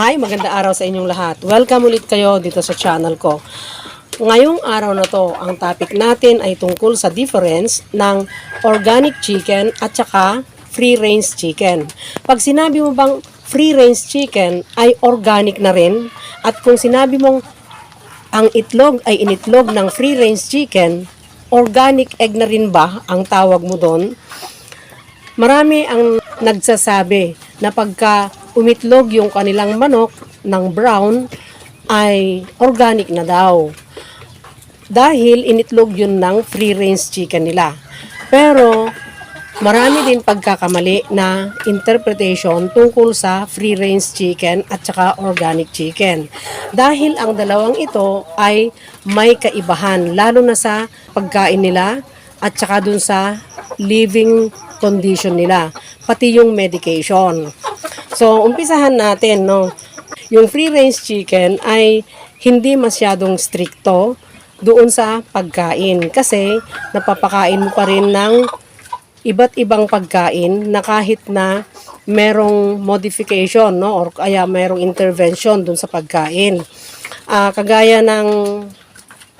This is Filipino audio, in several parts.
Hi, maganda araw sa inyong lahat. Welcome ulit kayo dito sa channel ko. Ngayong araw na to, ang topic natin ay tungkol sa difference ng organic chicken at saka free-range chicken. Pag sinabi mo bang free-range chicken ay organic na rin at kung sinabi mong ang itlog ay initlog ng free-range chicken, organic egg na rin ba ang tawag mo doon? Marami ang nagsasabi na pagka umitlog yung kanilang manok ng brown ay organic na daw. Dahil initlog yun ng free-range chicken nila. Pero marami din pagkakamali na interpretation tungkol sa free-range chicken at saka organic chicken. Dahil ang dalawang ito ay may kaibahan, lalo na sa pagkain nila at saka dun sa living condition nila, pati yung medication. So, umpisahan natin, no? Yung free-range chicken ay hindi masyadong stricto doon sa pagkain kasi napapakain mo pa rin ng iba't ibang pagkain na kahit na merong modification no or kaya merong intervention dun sa pagkain. Ah, kagaya ng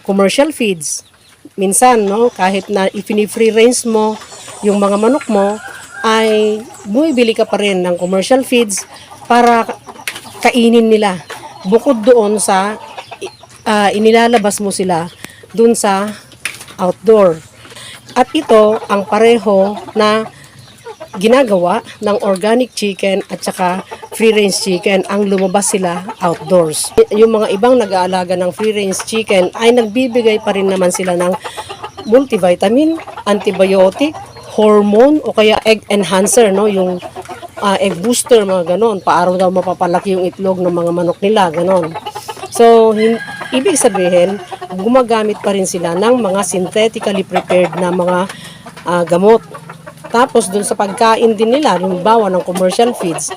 commercial feeds. Minsan no kahit na ifini-free range mo yung mga manok mo ay bumibili ka pa rin ng commercial feeds para kainin nila. Bukod doon sa ah, inilalabas mo sila dun sa outdoor. At ito ang pareho na ginagawa ng organic chicken at saka free range chicken ang lumabas sila outdoors. Yung mga ibang nag-aalaga ng free range chicken ay nagbibigay pa rin naman sila ng multivitamin, antibiotic, hormone o kaya egg enhancer no? Yung ah, egg booster mga ganon. Paaraw daw mapapalaki yung itlog ng mga manok nila ganon. So ibig sabihin gumagamit pa rin sila ng mga synthetically prepared na mga ah, gamot. Tapos dun sa pagkain din nila, halimbawa ng commercial feeds,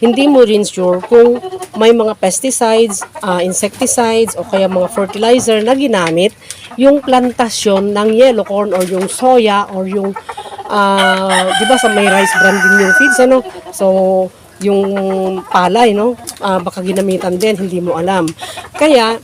hindi mo rin sure kung may mga pesticides, ah, insecticides, o kaya mga fertilizer na ginamit yung plantasyon ng yellow corn or yung soya or yung, ah, di ba sa may rice bran din yung feeds, ano? So, yung palay, no? Ah, baka ginamitan din, hindi mo alam. Kaya,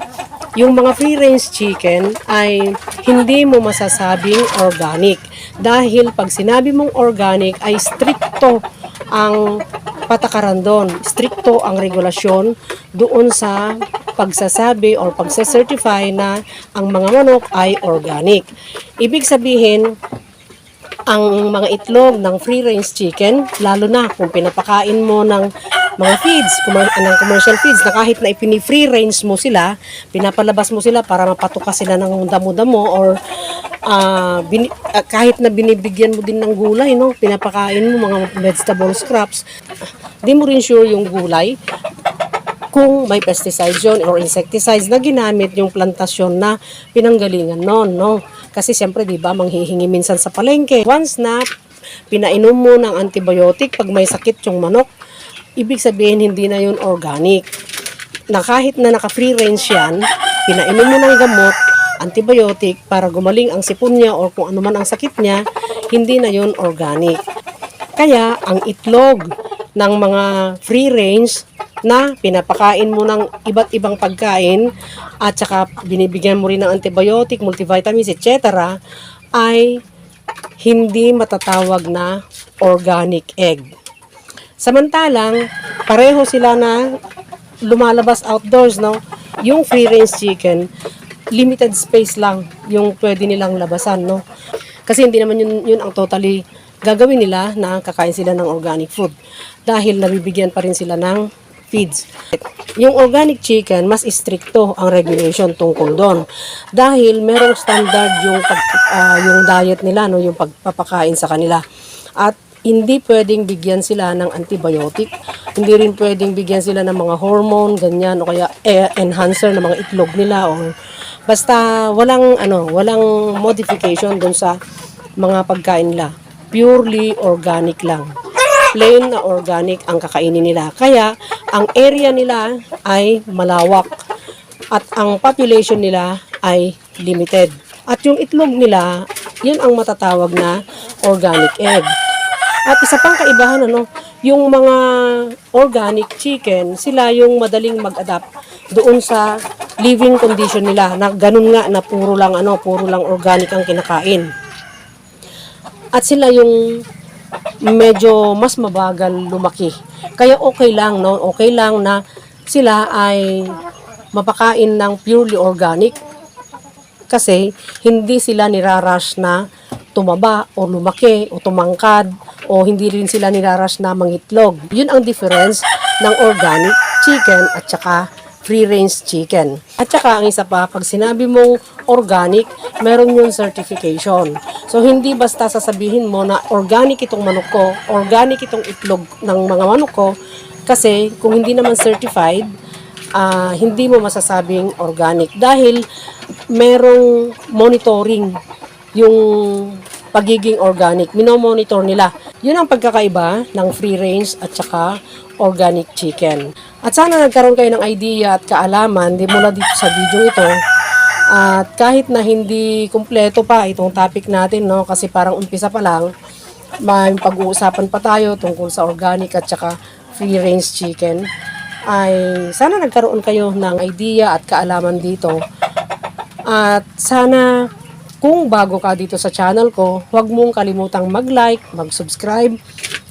yung mga free range chicken ay hindi mo masasabing organic dahil pag sinabi mong organic ay stricto ang patakaran doon, stricto ang regulasyon doon sa pagsasabi or pagsacertify na ang mga manok ay organic. Ibig sabihin, ang mga itlog ng free range chicken, lalo na kung pinapakain mo ng mga feeds, ng commercial feeds, na kahit na ipini-free range mo sila, pinapalabas mo sila para mapatuka sila ng damo-damo or ah, bini- ah, kahit na binibigyan mo din ng gulay, no? pinapakain mo mga vegetable scraps, di mo rin sure yung gulay kung may pesticides yun or insecticides na ginamit yung plantasyon na pinanggalingan nun, no? Kasi siyempre, di ba, manghihingi minsan sa palengke. Once na pinainom mo ng antibiotic pag may sakit yung manok, ibig sabihin hindi na yun organic. Na kahit na naka-free range yan, pinainom mo ng gamot, antibiotic para gumaling ang sipon niya or kung ano man ang sakit niya, hindi na yun organic. Kaya ang itlog ng mga free range na pinapakain mo ng iba't ibang pagkain at saka binibigyan mo rin ng antibiotic, multivitamins, etc. ay hindi matatawag na organic egg. Samantalang, pareho sila na lumalabas outdoors, no? Yung free range chicken, limited space lang yung pwede nilang labasan, no? Kasi hindi naman yun, yun ang totally gagawin nila na kakain sila ng organic food. Dahil nabibigyan pa rin sila ng feeds. Yung organic chicken, mas stricto ang regulation tungkol doon. Dahil merong standard yung, pag, ah, yung diet nila, no? yung pagpapakain sa kanila. At hindi pwedeng bigyan sila ng antibiotic, hindi rin pwedeng bigyan sila ng mga hormone, ganyan, o kaya enhancer ng mga itlog nila, o basta walang, ano, walang modification dun sa mga pagkain nila. Purely organic lang. Plain na organic ang kakainin nila. Kaya, ang area nila ay malawak at ang population nila ay limited. At yung itlog nila, yun ang matatawag na organic egg. At isa pang kaibahan, ano, yung mga organic chicken, sila yung madaling mag-adapt doon sa living condition nila na ganun nga na puro lang ano, puro lang organic ang kinakain. At sila yung medyo mas mabagal lumaki. Kaya okay lang, no? Okay lang na sila ay mapakain ng purely organic kasi hindi sila nirarush na tumaba o lumaki o tumangkad o hindi rin sila nirarush na mangitlog. Yun ang difference ng organic chicken at saka free range chicken. At saka ang isa pa, pag sinabi mong organic, meron yung certification. So hindi basta sasabihin mo na organic itong manok ko, organic itong itlog ng mga manok ko, kasi kung hindi naman certified, ah, hindi mo masasabing organic dahil merong monitoring yung pagiging organic. Minomonitor nila. Yun ang pagkakaiba ng free range at saka organic chicken. At sana nagkaroon kayo ng idea at kaalaman di mula dito sa video ito. At kahit na hindi kumpleto pa itong topic natin, no, kasi parang umpisa pa lang, may pag-uusapan pa tayo tungkol sa organic at saka free range chicken ay sana nagkaroon kayo ng idea at kaalaman dito at sana kung bago ka dito sa channel ko, huwag mong kalimutang mag-like, mag-subscribe,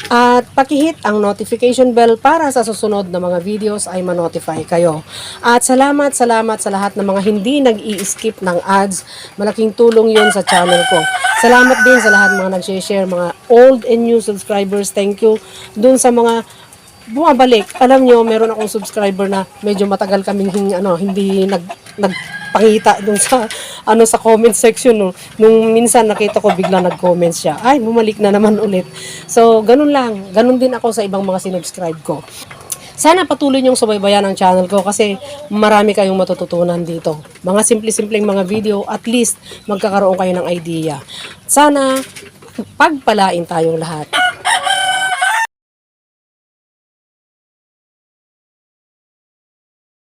at pakihit ang notification bell para sa susunod na mga videos ay ma-notify kayo. At salamat, salamat sa lahat ng mga hindi nag-i-skip ng ads. Malaking tulong yun sa channel ko. Salamat din sa lahat mga nag-share, mga old and new subscribers. Thank you. Dun sa mga bumabalik. Alam nyo, meron akong subscriber na medyo matagal kaming ano, hindi nag, nagpakita dun sa, ano, sa comment section. No. Nung minsan nakita ko bigla nag-comment siya. Ay, bumalik na naman ulit. So, ganun lang. Ganun din ako sa ibang mga sinubscribe ko. Sana patuloy niyong subaybayan ang channel ko kasi marami kayong matututunan dito. Mga simple-simpleng mga video, at least magkakaroon kayo ng idea. Sana pagpalain tayong lahat.